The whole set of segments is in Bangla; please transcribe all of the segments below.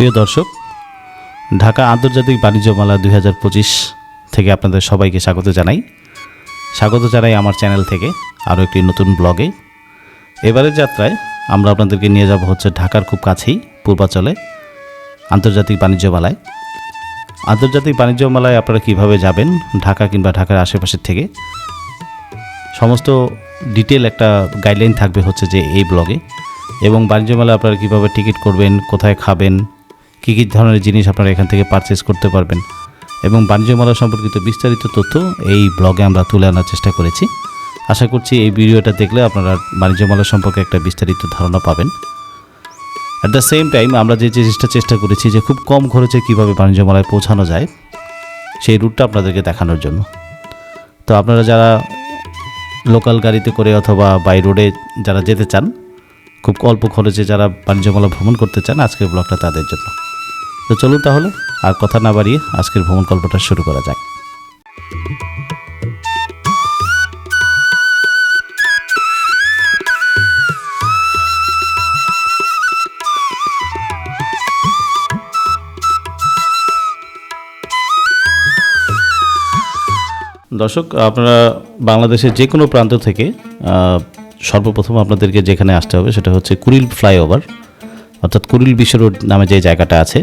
প্রিয় দর্শক, ঢাকা আন্তর্জাতিক বাণিজ্য মেলা দু হাজার পঁচিশ থেকে আপনাদের সবাইকে স্বাগত জানাই। স্বাগত জানাই আমার চ্যানেল থেকে আরও একটি নতুন ব্লগে। এবারের যাত্রায় আমরা আপনাদেরকে নিয়ে যাব হচ্ছে ঢাকার খুব কাছেই, পূর্বাচলে, আন্তর্জাতিক বাণিজ্য মেলায়। আন্তর্জাতিক বাণিজ্য মেলায় আপনারা কীভাবে যাবেন, ঢাকা কিংবা ঢাকার আশেপাশের থেকে? সমস্ত ডিটেল একটা গাইডলাইন থাকবে হচ্ছে যে এই ব্লগে। এবং বাণিজ্য মেলা আপনারা কীভাবে টিকিট করবেন, কোথায় খাবেন কী কী ধরনের জিনিস আপনারা এখান থেকে পারচেস করতে পারবেন? এবং বাণিজ্য মেলা সম্পর্কিত বিস্তারিত তথ্য এই ব্লগে আমরা তুলে আনার চেষ্টা করেছি। আশা করছি এই ভিডিওটা দেখলে আপনারা বাণিজ্য মেলা সম্পর্কে একটা বিস্তারিত ধারণা পাবেন। অ্যাট দ্য সেম টাইম আমরা যে জিনিসটা চেষ্টা করেছি যে খুব কম খরচে কীভাবে বাণিজ্য মেলায় পৌঁছানো যায়, সেই রুটটা আপনাদেরকে দেখানোর জন্য। তো আপনারা যারা লোকাল গাড়িতে করে অথবা বাই রোডে যারা যেতে চান, খুব অল্প খরচে যারা বাণিজ্য মেলা ভ্রমণ করতে চান, আজকের ব্লগটা তাদের জন্য। তো চলুন তাহলে, আর কথা না বাড়িয়ে আজকের ভ্রমণ গল্পটা শুরু করা যাক। দর্শক, আপনারা বাংলাদেশের যে কোনো প্রান্ত থেকে সর্বপ্রথম আপনাদেরকে যেখানে আসতে হবে সেটা হচ্ছে কুরিল ফ্লাইওভার, অর্থাৎ কুরিল বিশ্ব রোড নামে যে জায়গাটা আছে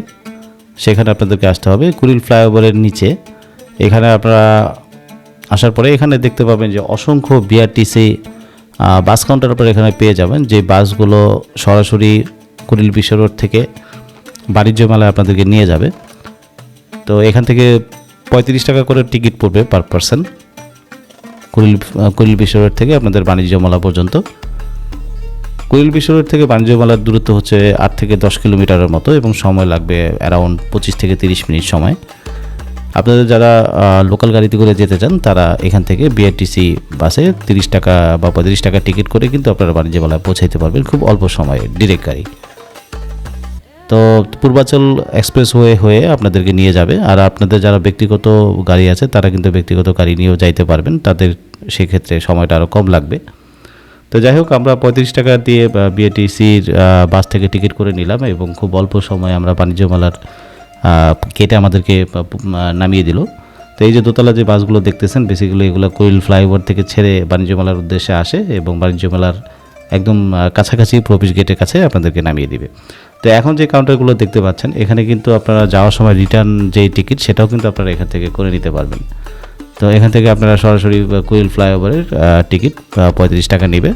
সেখানে আপনাদেরকে আসতে হবে। কুড়িল ফ্লাইওভারের নিচে। এখানে আপনারা আসার পরে এখানে দেখতে পাবেন যে অসংখ্য বিআরটিসি বাস কাউন্টার আপনারা এখানে পেয়ে যাবেন। যে বাসগুলো সরাসরি কুড়িল বিশ্ব রোড থেকে বাণিজ্য মেলায় আপনাদেরকে নিয়ে যাবে। তো এখান থেকে পঁয়ত্রিশ টাকা করে টিকিট পড়বে পার পার্সন। কুড়িল কুড়িল বিশ্ব রোড থেকে আপনাদের বাণিজ্য মেলা পর্যন্ত। কুড়িল বিশ্ব রোড থেকে বাণিজ্য মেলার দূরত্ব হচ্ছে আট থেকে দশ কিলোমিটারের মতো এবং সময় লাগবে অ্যারাউন্ড পঁচিশ থেকে তিরিশ মিনিট সময়। আপনাদের যারা লোকাল গাড়িতে করে যেতে চান, তারা এখান থেকে বিআরটিসি বাসে তিরিশ টাকা বা পঁয়ত্রিশ টাকা টিকিট করে কিন্তু আপনারা বাণিজ্য মেলায় পৌঁছাইতে পারবেন খুব অল্প সময়ে ডিরেক্ট গাড়ি। তো পূর্বাচল এক্সপ্রেস হয়ে হয়ে আপনাদেরকে নিয়ে যাবে। আর আপনাদের যারা ব্যক্তিগত গাড়ি আছে, তারা কিন্তু ব্যক্তিগত গাড়ি নিয়েও যাইতে পারবেন। তাদের সেক্ষেত্রে সময়টা আরও কম লাগবে। তো যাই হোক, আমরা পঁয়ত্রিশ টাকা দিয়ে বিএটিসির বাস থেকে টিকিট করে নিলাম এবং খুব অল্প সময়ে আমরা বাণিজ্য মেলার কেটে আমাদেরকে নামিয়ে দিল। তো এই যে দোতলা যে বাসগুলো দেখতেছেন বেসিক্যালি এগুলো কোয়েল ফ্লাইওভার থেকে ছেড়ে বাণিজ্য মেলার উদ্দেশ্যে আসে এবং বাণিজ্য মেলার একদম কাছাকাছি প্রবেশ গেটের কাছে আপনাদেরকে নামিয়ে দিবে। তো এখন যে কাউন্টারগুলো দেখতে পাচ্ছেন, এখানে কিন্তু আপনারা যাওয়ার সময় রিটার্ন যেই টিকিট সেটাও কিন্তু আপনারা এখান থেকে করে নিতে পারবেন। তো এখান থেকে আপনারা সরাসরি কুইল ফ্লাইওভারের টিকিট পঁয়ত্রিশ টাকা নেবে।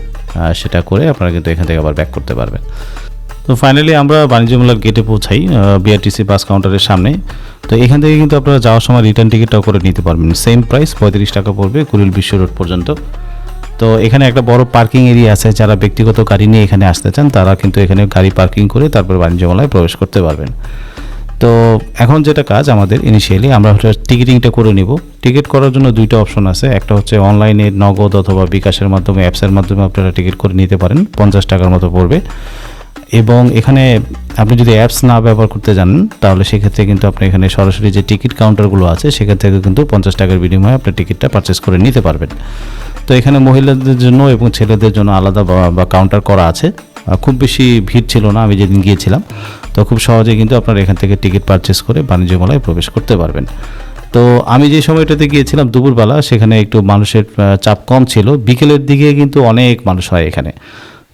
সেটা করে আপনারা কিন্তু এখান থেকে আবার ব্যাক করতে পারবেন। তো ফাইনালি আমরা বাণিজ্য মেলার গেটে পৌঁছাই বিআরটিসি বাস কাউন্টারের সামনে। তো এখান থেকে কিন্তু আপনারা যাওয়ার সময় রিটার্ন টিকিটটাও করে নিতে পারবেন। সেম প্রাইস পঁয়ত্রিশ টাকা পড়বে কুড়িল বিশ্ব রোড পর্যন্ত। তো এখানে একটা বড় পার্কিং এরিয়া আছে, যারা ব্যক্তিগত গাড়ি নিয়ে এখানে আসতে চান, তারা কিন্তু এখানে গাড়ি পার্কিং করে তারপর বাণিজ্য মেলায় প্রবেশ করতে পারবেন। তো এখন যেটা কাজ আমাদের ইনিশিয়ালি আমরা হচ্ছে টিকিটিংটা করে নিব। টিকিট করার জন্য দুইটা অপশন আছে। একটা হচ্ছে অনলাইনে নগদ অথবা বিকাশের মাধ্যমে অ্যাপসের মাধ্যমে আপনারা টিকিট করে নিতে পারেন। পঞ্চাশ টাকার মতো পড়বে। এবং এখানে আপনি যদি অ্যাপস না ব্যবহার করতে জানেন, তাহলে সেক্ষেত্রে কিন্তু আপনি এখানে সরাসরি যে টিকিট কাউন্টারগুলো আছে সেখান থেকে কিন্তু পঞ্চাশ টাকার বিনিময়ে আপনি টিকিটটা পারচেস করে নিতে পারবেন। তো এখানে মহিলাদের জন্য এবং ছেলেদের জন্য আলাদা বা- কাউন্টার করা আছে। খুব বেশি ভিড় ছিল না, আমি যেদিন গিয়েছিলাম। তো খুব সহজে কিন্তু আপনারা এখান থেকে টিকিট পারচেস করে বাণিজ্য মেলায় প্রবেশ করতে পারবেন। তো আমি যে সময়টাতে গিয়েছিলাম দুপুরবেলা, সেখানে একটু মানুষের চাপ কম ছিল। বিকেলের দিকে কিন্তু অনেক মানুষ হয় এখানে।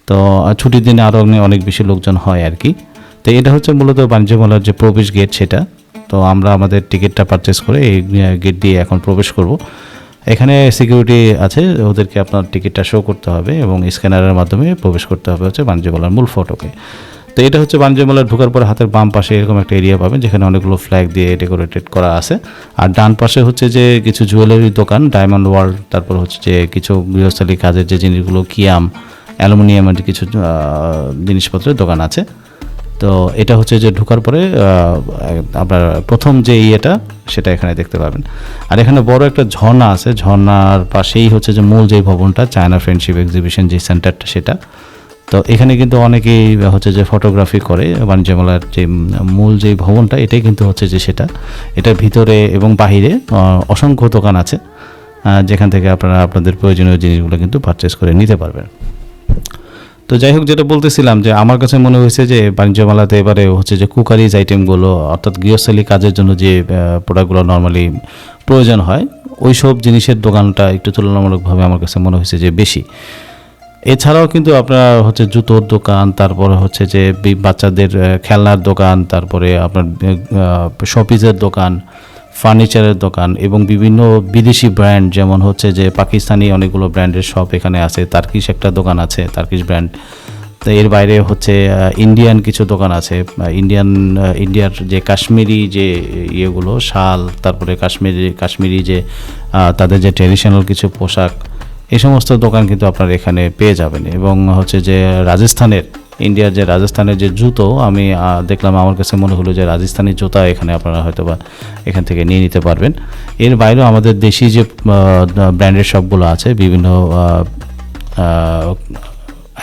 তো ছুটির দিনে আরও অনেক বেশি লোকজন হয় আর কি। তো এটা হচ্ছে মূলত বাণিজ্য মেলার যে প্রবেশ গেট সেটা। তো আমরা আমাদের টিকিটটা পারচেস করে এই গেট দিয়ে এখন প্রবেশ করব। এখানে সিকিউরিটি আছে, ওদেরকে আপনার টিকিটটা শো করতে হবে এবং স্ক্যানারের মাধ্যমে প্রবেশ করতে হবে হচ্ছে বাণিজ্য মেলার মূল ফটোকে তো এটা হচ্ছে বাণিজ্য মেলা ঢোকার পরে হাতের বাম পাশে এরকম একটা এরিয়া পাবেন, যেখানে অনেকগুলো ফ্ল্যাগ দিয়ে ডেকোরেটেড করা আছে। আর ডান পাশে হচ্ছে যে কিছু জুয়েলারি দোকান ডায়মন্ড ওয়ার্ল্ড তারপর হচ্ছে যে কিছু গৃহস্থলী কাজের যে জিনিসগুলো, কিয়াম, অ্যালুমিনিয়ামের কিছু জিনিসপত্রের দোকান আছে। তো এটা হচ্ছে যে ঢোকার পরে আপনার প্রথম যে ইয়েটা, সেটা এখানে দেখতে পাবেন। আর এখানে বড় একটা ঝর্ণা আছে। ঝর্ণার পাশেই হচ্ছে যে মূল যে ভবনটা, চায়না ফ্রেন্ডশিপ এক্সিবিশন যে সেন্টারটা সেটা। তো এখানে কিন্তু অনেকেই হচ্ছে যে ফটোগ্রাফি করে। বাণিজ্য মেলার যে মূল যে ভবনটা, এটাই কিন্তু হচ্ছে যে সেটা। এটার ভিতরে এবং বাহিরে অসংখ্য দোকান আছে যেখান থেকে আপনারা আপনাদের প্রয়োজনীয় জিনিসগুলো কিন্তু পারচেস করে নিতে পারবেন। তো যাই হোক, যেটা বলতেছিলাম যে আমার কাছে মনে হয়েছে যে বাণিজ্য মেলাতে এবারে হচ্ছে যে কুকারিজ আইটেমগুলো অর্থাৎ গৃহস্থলী কাজের জন্য যে প্রোডাক্টগুলো নর্মালি প্রয়োজন হয় ওই সব জিনিসের দোকানটা একটু তুলনামূলকভাবে আমার কাছে মনে হয়েছে যে বেশি। এছাড়াও কিন্তু আপনার হচ্ছে জুতোর দোকান, তারপরে হচ্ছে যে বাচ্চাদের খেলনার দোকান, তারপরে আপনার শপিজের দোকান ফার্নিচারের দোকান এবং বিভিন্ন বিদেশি ব্র্যান্ড, যেমন হচ্ছে যে পাকিস্তানি অনেকগুলো ব্র্যান্ডের শপ এখানে আছে তার্কিশ একটা দোকান আছে তার্কিশ ব্র্যান্ড তো এর বাইরে হচ্ছে ইন্ডিয়ান কিছু দোকান আছে ইন্ডিয়ান ইন্ডিয়ার যে কাশ্মীরি যে ইয়েগুলো, শাল, তারপরে কাশ্মীরি কাশ্মীরি যে তাদের যে ট্রেডিশনাল কিছু পোশাক এই সমস্ত দোকান কিন্তু আপনারা এখানে পেয়ে যাবেন। এবং হচ্ছে যে রাজস্থানের ইন্ডিয়ার যে রাজস্থানের যে জুতো, আমি দেখলাম আমার কাছে মনে হলো যে রাজস্থানি জুতা এখানে আপনারা হয়তো বা এখান থেকে নিয়ে নিতে পারবেন। এর বাইরেও আমাদের দেশি যে ব্র্যান্ডের শপগুলো আছে, বিভিন্ন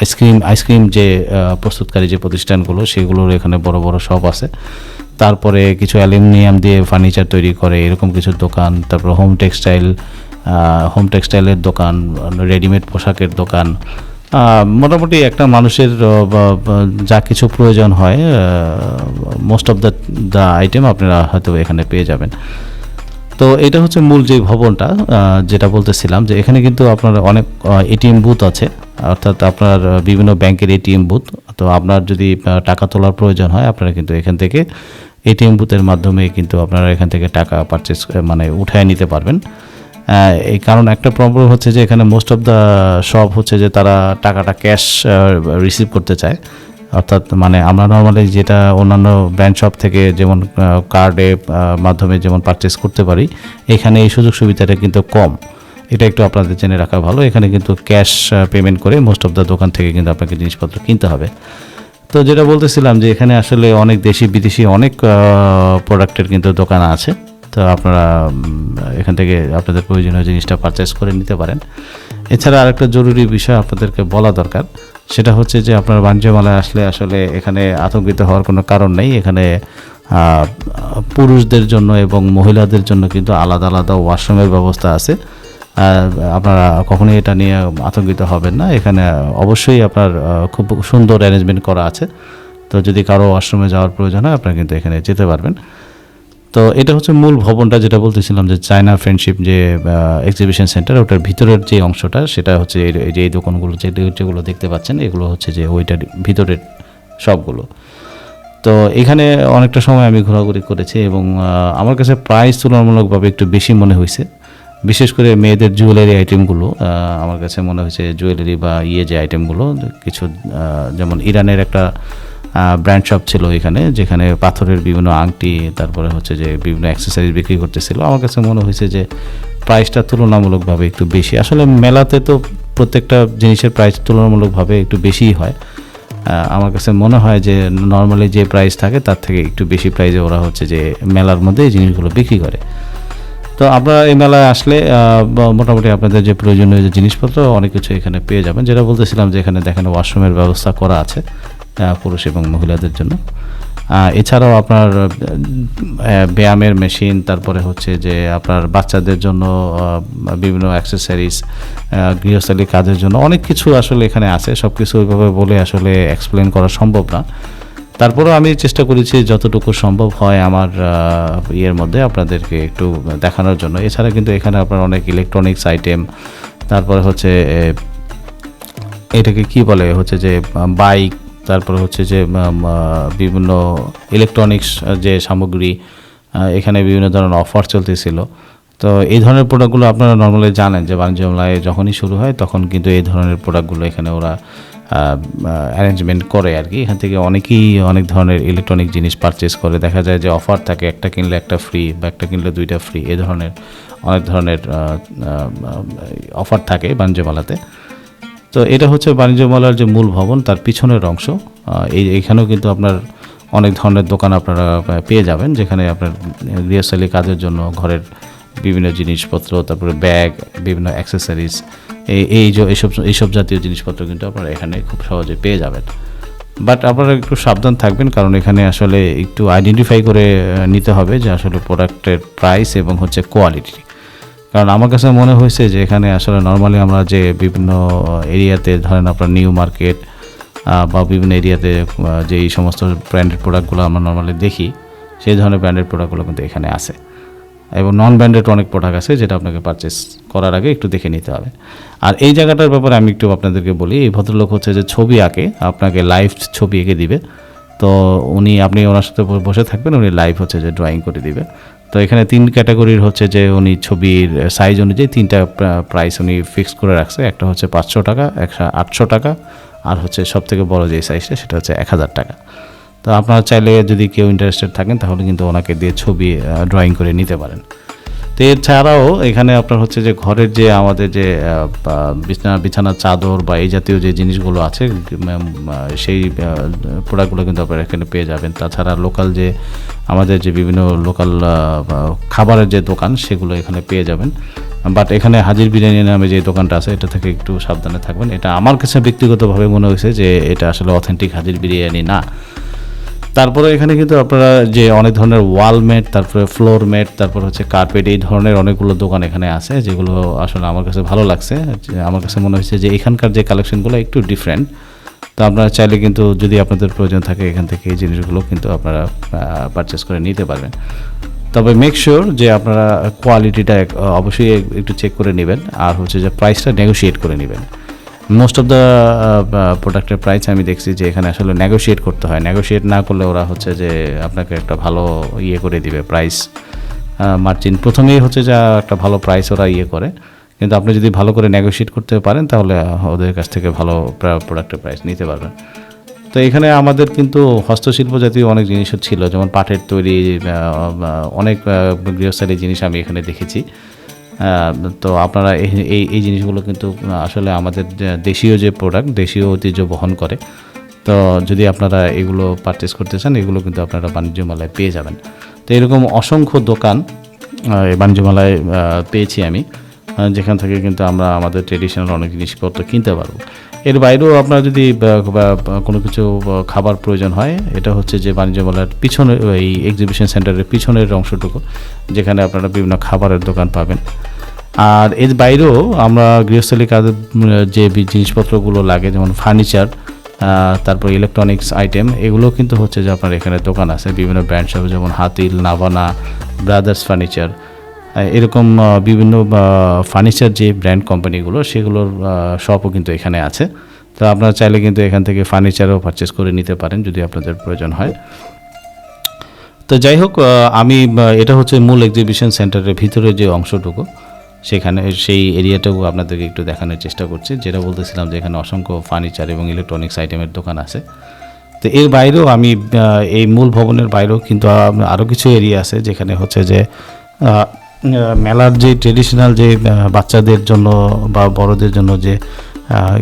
আইসক্রিম আইসক্রিম যে প্রস্তুতকারী যে প্রতিষ্ঠানগুলো, সেগুলোর এখানে বড় বড় শপ আছে। তারপরে কিছু অ্যালুমিনিয়াম দিয়ে ফার্নিচার তৈরি করে, এরকম কিছু দোকান, তারপর হোম টেক্সটাইল হোম টেক্সটাইলের দোকান রেডিমেড পোশাকের দোকান মোটামুটি একটা মানুষের যা কিছু প্রয়োজন হয় most of the the item আপনারা হয়তো এখানে পেয়ে যাবেন। তো এটা হচ্ছে মূল যে ভবনটা যেটা বলতেছিলাম যে এখানে কিন্তু আপনার অনেক এটিএম বুথ আছে, অর্থাৎ আপনার বিভিন্ন ব্যাংকের এটিএম বুথ তো আপনার যদি টাকা তোলার প্রয়োজন হয়, আপনারা কিন্তু এখান থেকে এটিএম বুথের মাধ্যমে কিন্তু আপনারা এখান থেকে টাকা পারচেস মানে উঠায় নিতে পারবেন। এই কারণ একটা প্রবলেম হচ্ছে যে এখানে মোস্ট অফ দ্য শপ হচ্ছে যে তারা টাকাটা ক্যাশ রিসিভ করতে চায়। অর্থাৎ মানে আমরা নর্মালি যেটা অন্যান্য ব্র্যান্ড শপ থেকে যেমন কার্ডে মাধ্যমে যেমন পারচেস করতে পারি, এখানে এই সুযোগ সুবিধাটা কিন্তু কম। এটা একটু আপনাদের জেনে রাখা ভালো। এখানে কিন্তু ক্যাশ পেমেন্ট করে মোস্ট অফ দ্য দোকান থেকে কিন্তু আপনাকে জিনিসপত্র কিনতে হবে। তো যেটা বলতেছিলাম যে এখানে আসলে অনেক দেশি বিদেশি অনেক প্রোডাক্টের কিন্তু দোকান আছে। তো আপনারা এখান থেকে আপনাদের প্রয়োজনীয় জিনিসটা পারচেস করে নিতে পারেন। এছাড়া আরেকটা জরুরি বিষয় আপনাদেরকে বলা দরকার, সেটা হচ্ছে যে আপনার বাণিজ্য মেলায় আসলে আসলে এখানে আতঙ্কিত হওয়ার কোনো কারণ নেই। এখানে পুরুষদের জন্য এবং মহিলাদের জন্য কিন্তু আলাদা আলাদা ওয়াশরুমের ব্যবস্থা আছে। আপনারা কখনোই এটা নিয়ে আতঙ্কিত হবেন না। এখানে অবশ্যই আপনার খুব সুন্দর অ্যারেঞ্জমেন্ট করা আছে। তো যদি কারও ওয়াশরুমে যাওয়ার প্রয়োজন হয়, আপনারা কিন্তু এখানে যেতে পারবেন। তো এটা হচ্ছে মূল ভবনটা যেটা বলতেছিলাম যে চায়না ফ্রেন্ডশিপ যে এক্সিবিশন সেন্টার ওটার ভিতরের যে অংশটা, সেটা হচ্ছে এই যে, এই দোকানগুলো, যে যেগুলো দেখতে পাচ্ছেন, এগুলো হচ্ছে যে ওইটার ভিতরের সবগুলো। তো এখানে অনেকটা সময় আমি ঘোরাঘুরি করেছি এবং আমার কাছে প্রাইস তুলনামূলকভাবে একটু বেশি মনে হয়েছে। বিশেষ করে মেয়েদের জুয়েলারি আইটেমগুলো আমার কাছে মনে হয়েছে জুয়েলারি বা ইয়ে যে আইটেমগুলো কিছু যেমন ইরানের একটা ব্র্যান্ড শপ ছিল এখানে, যেখানে পাথরের বিভিন্ন আংটি, তারপরে হচ্ছে যে বিভিন্ন অ্যাক্সেসরিজ বিক্রি করতেছিল। আমার কাছে মনে হয়েছে যে প্রাইসটা তুলনামূলকভাবে একটু বেশি। আসলে মেলাতে তো প্রত্যেকটা জিনিসের প্রাইস তুলনামূলকভাবে একটু বেশিই হয়। আমার কাছে মনে হয় যে নর্মালি যে প্রাইস থাকে, তার থেকে একটু বেশি প্রাইসে ওরা হচ্ছে যে মেলার মধ্যে এই জিনিসগুলো বিক্রি করে। তো আপনারা এই মেলায় আসলে মোটামুটি আপনাদের যে প্রয়োজনীয় যে জিনিসপত্র, অনেক কিছু এখানে পেয়ে যাবেন। যেটা বলতেছিলাম যে এখানে দেখেন ওয়াশরুমের ব্যবস্থা করা আছে। পুরুষ এবং মহিলাদের জন্য। এছাড়াও আপনার ব্যায়ামের মেশিন, তারপরে হচ্ছে যে আপনার বাচ্চাদের জন্য বিভিন্ন অ্যাক্সেসরিজ গৃহস্থলী কাজের জন্য অনেক কিছু আসলে এখানে আছে। সব কিছু ওইভাবে বলে আসলে এক্সপ্লেন করা সম্ভব না। তারপরেও আমি চেষ্টা করেছি যতটুকু সম্ভব হয় আমার ইয়ের মধ্যে আপনাদেরকে একটু দেখানোর জন্য। এছাড়া কিন্তু এখানে আপনার অনেক ইলেকট্রনিক্স আইটেম তারপরে হচ্ছে এটাকে কি বলে? হচ্ছে যে বাইক তারপরে হচ্ছে যে বিভিন্ন ইলেকট্রনিক্স যে সামগ্রী এখানে বিভিন্ন ধরনের অফার চলতেছিল। তো এই ধরনের প্রোডাক্টগুলো আপনারা নর্মালি জানেন যে বাণিজ্য মেলায় যখনই শুরু হয়, তখন কিন্তু এই ধরনের প্রোডাক্টগুলো এখানে ওরা অ্যারেঞ্জমেন্ট করে আর কি। এখান থেকে অনেকেই অনেক ধরনের ইলেকট্রনিক জিনিস পারচেস করে। দেখা যায় যে অফার থাকে, একটা কিনলে একটা ফ্রি বা একটা কিনলে দুইটা ফ্রি এ ধরনের, অনেক ধরনের অফার থাকে বাণিজ্য মেলাতে। তো এটা হচ্ছে বাণিজ্য মেলার যে মূল ভবন, তার পিছনের অংশ। এই এখানেও কিন্তু আপনার অনেক ধরনের দোকান আপনারা পেয়ে যাবেন, যেখানে আপনার গৃহস্থলী কাজের জন্য ঘরের বিভিন্ন জিনিসপত্র, তারপরে ব্যাগ, বিভিন্ন অ্যাক্সেসরিজ এই এই যে এইসব এইসব জাতীয় জিনিসপত্র কিন্তু আপনারা এখানে খুব সহজে পেয়ে যাবেন। বাট আপনারা একটু সাবধান থাকবেন, কারণ এখানে আসলে একটু আইডেন্টিফাই করে নিতে হবে যে আসলে প্রোডাক্টের প্রাইস এবং হচ্ছে কোয়ালিটি কারণ আমার কাছে মনে হয়েছে যে এখানে আসলে নর্মালি আমরা যে বিভিন্ন এরিয়াতে ধরেন আপনার নিউ মার্কেট বা বিভিন্ন এরিয়াতে যে এই সমস্ত ব্র্যান্ডেড প্রোডাক্টগুলো আমরা নর্মালি দেখি, সেই ধরনের ব্র্যান্ডেড প্রোডাক্টগুলো কিন্তু এখানে আছে। এবং নন ব্র্যান্ডেড অনেক প্রোডাক্ট আছে যেটা আপনাকে পারচেস করার আগে একটু দেখে নিতে হবে। আর এই জায়গাটার ব্যাপারে আমি একটু আপনাদেরকে বলি, এই ভদ্রলোক হচ্ছে যে ছবি আঁকে, আপনাকে লাইভ ছবি এঁকে দিবে। তো উনি, আপনি ওনার সাথে বসে থাকবেন, উনি লাইভ হচ্ছে যে ড্রয়িং করে দিবে। তো এখানে তিন ক্যাটাগরির হচ্ছে যে উনি ছবির সাইজ অনুযায়ী তিনটা প্রাইস উনি ফিক্স করে রাখছে। একটা হচ্ছে পাঁচশো টাকা একশো আটশো টাকা, আর হচ্ছে সব থেকে বড়ো যে সাইজটা সেটা হচ্ছে এক হাজার টাকা। তো আপনারা চাইলে যদি কেউ ইন্টারেস্টেড থাকেন তাহলে কিন্তু ওনাকে দিয়ে ছবি ড্রয়িং করে নিতে পারেন। এছাড়াও এখানে আপনার হচ্ছে যে ঘরের যে আমাদের যে বিছানা, বিছানার চাদর বা এই জাতীয় যে জিনিসগুলো আছে সেই প্রোডাক্টগুলো কিন্তু আপনারা এখানে পেয়ে যাবেন। তাছাড়া লোকাল যে, আমাদের যে বিভিন্ন লোকাল খাবারের যে দোকান, সেগুলো এখানে পেয়ে যাবেন। বাট এখানে হাজির বিরিয়ানি নামে যে দোকানটা আছে, এটা থেকে একটু সাবধানে থাকবেন। এটা আমার কাছে ব্যক্তিগতভাবে মনে হয়েছে যে, এটা আসলে অথেন্টিক হাজির বিরিয়ানি না। তারপরে এখানে কিন্তু আপনারা যে অনেক ধরনের ওয়াল ম্যাট তারপরে ফ্লোর ম্যাট তারপর হচ্ছে কার্পেট এই ধরনের অনেকগুলো দোকান এখানে আছে, যেগুলো আসলে আমার কাছে ভালো লাগছে। আমার কাছে মনে হয়েছে যে এখানকার যে কালেকশনগুলো একটু ডিফারেন্ট তো আপনারা চাইলে কিন্তু যদি আপনাদের প্রয়োজন থাকে এখান থেকে এই জিনিসগুলো কিন্তু আপনারা পারচেস করে নিতে পারবেন। তবে মেক শিওর যে আপনারা কোয়ালিটিটা অবশ্যই একটু চেক করে নেবেন, আর হচ্ছে যে প্রাইসটা নেগোশিয়েট করে নেবেন। মোস্ট অফ দ্য প্রোডাক্টের প্রাইস আমি দেখছি যে এখানে আসলে নেগোশিয়েট করতে হয়। নেগোশিয়েট না করলে ওরা হচ্ছে যে আপনাকে একটা ভালো ইয়ে করে দিবে প্রাইস মার্জিন প্রথমেই হচ্ছে যা একটা ভালো প্রাইস ওরা ইয়ে করে। কিন্তু আপনি যদি ভালো করে নেগোশিয়েট করতে পারেন, তাহলে ওদের কাছ থেকে ভালো প্রোডাক্টের প্রাইস নিতে পারবেন। তো এখানে আমাদের কিন্তু হস্তশিল্প জাতীয় অনেক জিনিসও ছিল, যেমন পাটের তৈরি অনেক গৃহস্থালী জিনিস আমি এখানে দেখেছি। তো আপনারা এই- এই জিনিসগুলো কিন্তু আসলে আমাদের দেশীয় যে প্রোডাক্ট দেশীয় ঐতিহ্য বহন করে, তো যদি আপনারা এগুলো পারচেস করতে চান, এগুলো কিন্তু আপনারা বাণিজ্য মেলায় পেয়ে যাবেন। তো এরকম অসংখ্য দোকান বাণিজ্য মেলায় পেয়েছি আমি। যেখান থেকে কিন্তু আমরা আমাদের ট্রেডিশনাল অনেক জিনিসপত্র কিনতে পারব। এর বাইরেও আপনার যদি কোনো কিছু খাবার প্রয়োজন হয়, এটা হচ্ছে যে বাণিজ্য মেলার পিছনে, এই এক্সিবিশন সেন্টারের পিছনের অংশটুকু, যেখানে আপনারা বিভিন্ন খাবারের দোকান পাবেন। আর এর বাইরেও আমরা গৃহস্থলী কাজের যে জিনিসপত্রগুলো লাগে, যেমন ফার্নিচার তারপর ইলেকট্রনিক্স আইটেম এগুলো কিন্তু হচ্ছে যে আপনার এখানে দোকান আছে। বিভিন্ন ব্র্যান্ড সব যেমন হাতিল, নাভানা ব্রাদার্স ফার্নিচার এরকম বিভিন্ন ফার্নিচার যে ব্র্যান্ড কোম্পানিগুলো সেগুলোর শপও কিন্তু এখানে আছে। তো আপনারা চাইলে কিন্তু এখান থেকে ফার্নিচারও পারচেস করে নিতে পারেন, যদি আপনাদের প্রয়োজন হয়। তো যাই হোক আমি এটা হচ্ছে মূল এক্সিবিশন সেন্টারের ভিতরে যে অংশটুকু, সেখানে, সেই এরিয়াটাও আপনাদেরকে একটু দেখানোর চেষ্টা করছি, যেটা বলতেছিলাম যে এখানে অসংখ্য ফার্নিচার এবং ইলেকট্রনিক্স আইটেমের দোকান আছে। তো এর বাইরেও আমি এই মূল ভবনের বাইরেও কিন্তু আরও কিছু এরিয়া আছে, যেখানে হচ্ছে যে মেলার যে ট্রেডিশনাল যে বাচ্চাদের জন্য বা বড়দের জন্য যে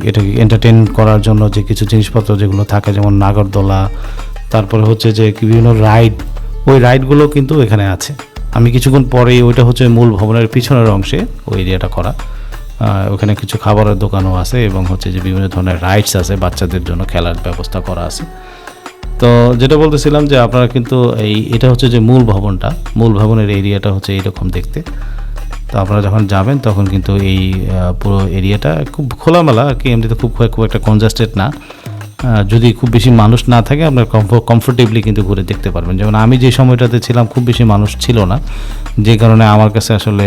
এটাকে এন্টারটেন করার জন্য যে কিছু জিনিসপত্র যেগুলো থাকে, যেমন নাগরদোলা, তারপরে হচ্ছে যে বিভিন্ন রাইড ওই রাইডগুলো কিন্তু এখানে আছে। আমি কিছুক্ষণ পরেই ওইটা হচ্ছে মূল ভবনের পিছনের অংশে ওই এরিয়াটা করা। ওখানে কিছু খাবারের দোকানও আছে এবং হচ্ছে যে বিভিন্ন ধরনের রাইডস আছে, বাচ্চাদের জন্য খেলার ব্যবস্থা করা আছে। তো যেটা বলতেছিলাম যে আপনারা কিন্তু এই, এটা হচ্ছে যে মূল ভবনটা, মূল ভবনের এরিয়াটা হচ্ছে এইরকম দেখতে। তো আপনারা যখন যাবেন তখন কিন্তু এই পুরো এরিয়াটা খুব খোলামেলা আর কি, এমনিতে খুব খুব একটা কনজাস্টেড না। যদি খুব বেশি মানুষ না থাকে, আপনার কমফোর্টেবলি কিন্তু ঘুরে দেখতে পারবেন। যেমন আমি যে সময়টাতে ছিলাম, খুব বেশি মানুষ ছিল না। যে কারণে আমার কাছে আসলে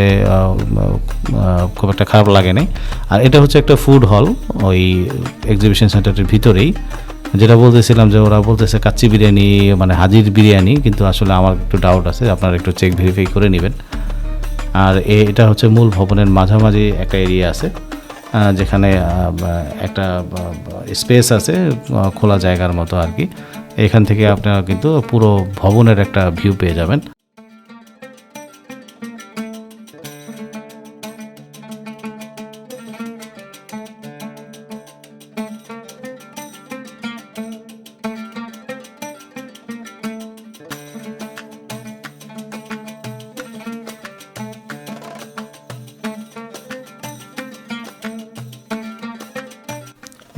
খুব একটা খারাপ লাগে নাই। আর এটা হচ্ছে একটা ফুড হল ওই এক্সিবিশন সেন্টারের ভিতরেই। যেটা বলতেছিলাম যে ওরা বলতেছে কাচ্চি বিরিয়ানি মানে হাজির বিরিয়ানি, কিন্তু আসলে আমার একটু ডাউট আছে, আপনারা একটু চেক ভেরিফাই করে নেবেন। আর এটা হচ্ছে মূল ভবনের মাঝামাঝি একটা এরিয়া আছে যেখানে একটা স্পেস আছে খোলা জায়গার মতো আর কি। এখান থেকে আপনারা কিন্তু পুরো ভবনের একটা ভিউ পেয়ে যাবেন।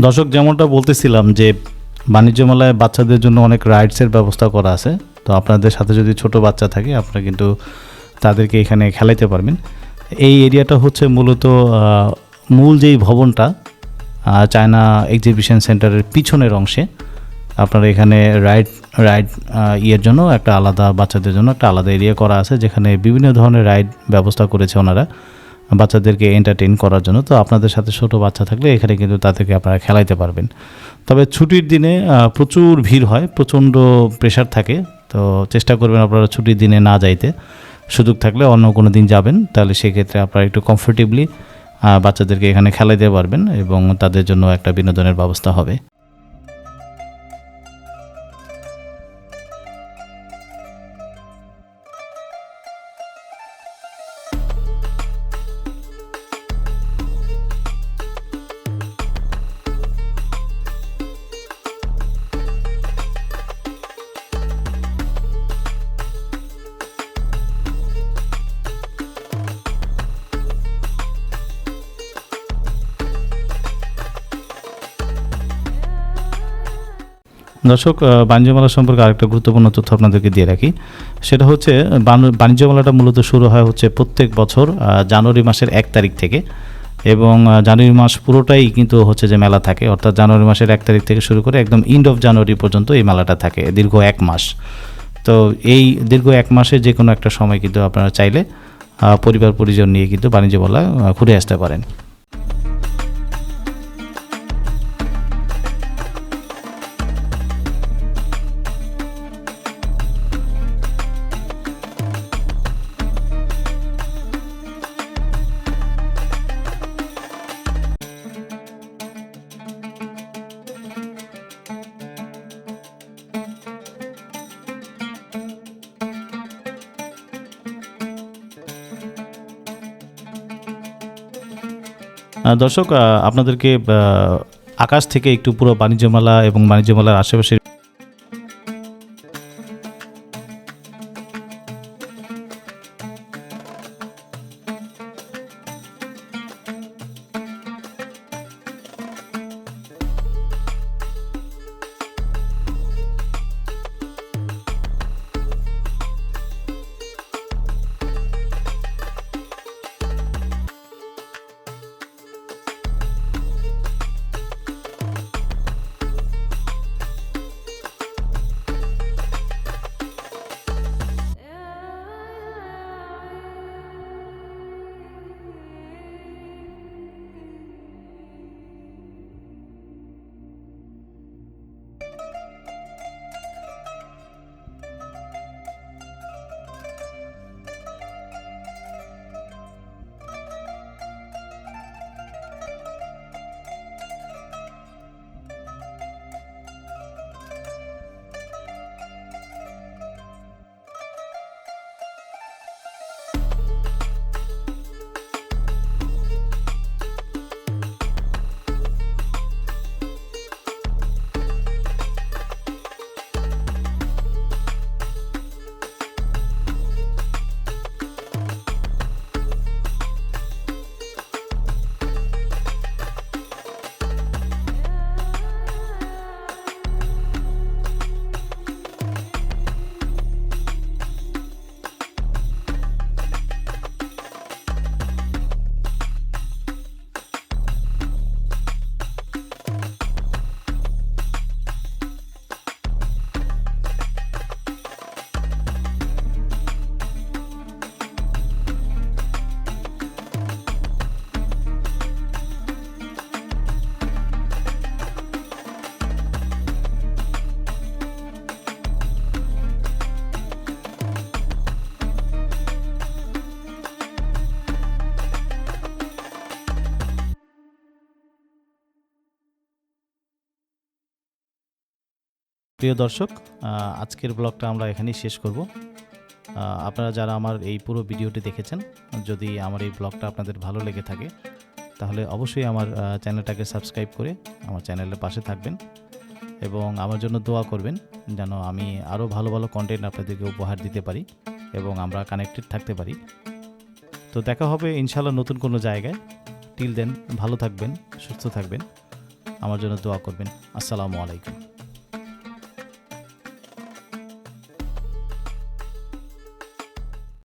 দর্শক, যেমনটা বলতেছিলাম যে বাণিজ্য মেলায় বাচ্চাদের জন্য অনেক রাইডসের ব্যবস্থা করা আছে। তো আপনাদের সাথে যদি ছোট বাচ্চা থাকে, আপনারা কিন্তু তাদেরকে এখানে খেলাইতে পারবেন। এই এরিয়াটা হচ্ছে মূলত মূল যেই ভবনটা চায়না এক্সিবিশন সেন্টারের পিছনের অংশে। আপনারা এখানে রাইড রাইড ইয়ের জন্য একটা আলাদা, বাচ্চাদের জন্য একটা আলাদা এরিয়া করা আছে, যেখানে বিভিন্ন ধরনের রাইড ব্যবস্থা করেছে ওনারা। বাচ্চাদেরকে এন্টারটেইন করার জন্য। তো আপনাদের সাথে ছোট বাচ্চা থাকলে এখানে কিন্তু তাদেরকে আপনারা খেলাইতে পারবেন। তবে ছুটির দিনে প্রচুর ভিড় হয়, প্রচণ্ড প্রেশার থাকে। তো চেষ্টা করবেন আপনারা ছুটির দিনে না যাইতে। সুযোগ থাকলে অন্য কোনো দিন যাবেন, তাহলে সেক্ষেত্রে আপনারা একটু কমফোর্টেবলি বাচ্চাদেরকে এখানে খেলাইতে পারবেন এবং তাদের জন্য একটা বিনোদনের ব্যবস্থা হবে। দর্শক বাণিজ্য মেলা সম্পর্কে আরেকটা গুরুত্বপূর্ণ তথ্য আপনাদেরকে দিয়ে রাখি। সেটা হচ্ছে বাণু- বাণিজ্য মেলাটা মূলত শুরু হয় হচ্ছে প্রত্যেক বছর জানুয়ারি মাসের এক তারিখ থেকে এবং জানুয়ারি মাস পুরোটাই কিন্তু হচ্ছে যে মেলা থাকে। অর্থাৎ জানুয়ারি মাসের এক তারিখ থেকে শুরু করে একদম এন্ড অফ জানুয়ারি পর্যন্ত এই মেলাটা থাকে, দীর্ঘ এক মাস। তো এই দীর্ঘ এক মাসে যে কোনো একটা সময় কিন্তু আপনারা চাইলে পরিবার পরিজন নিয়ে কিন্তু বাণিজ্য মেলা ঘুরে আসতে পারেন। দর্শক আপনাদেরকে আকাশ থেকে একটু পুরো বাণিজ্য মেলা এবং বাণিজ্য মেলার আশেপাশে প্রিয় দর্শক আজকের ব্লগটা আমরা এখানেই শেষ করব। আপনারা যারা আমার এই পুরো ভিডিওটি দেখেছেন, যদি আমার এই ব্লগটা আপনাদের ভালো লেগে থাকে, তাহলে অবশ্যই আমার চ্যানেলটাকে সাবস্ক্রাইব করে আমার চ্যানেলের পাশে থাকবেন এবং আমার জন্য দোয়া করবেন যেন আমি আরও ভালো ভালো কন্টেন্ট আপনাদেরকে উপহার দিতে পারি এবং আমরা কানেক্টেড থাকতে পারি। তো দেখা হবে ইনশাল্লাহ নতুন কোনো জায়গায়। টিল দেন ভালো থাকবেন, সুস্থ থাকবেন। আমার জন্য দোয়া করবেন। আসসালামু আলাইকুম।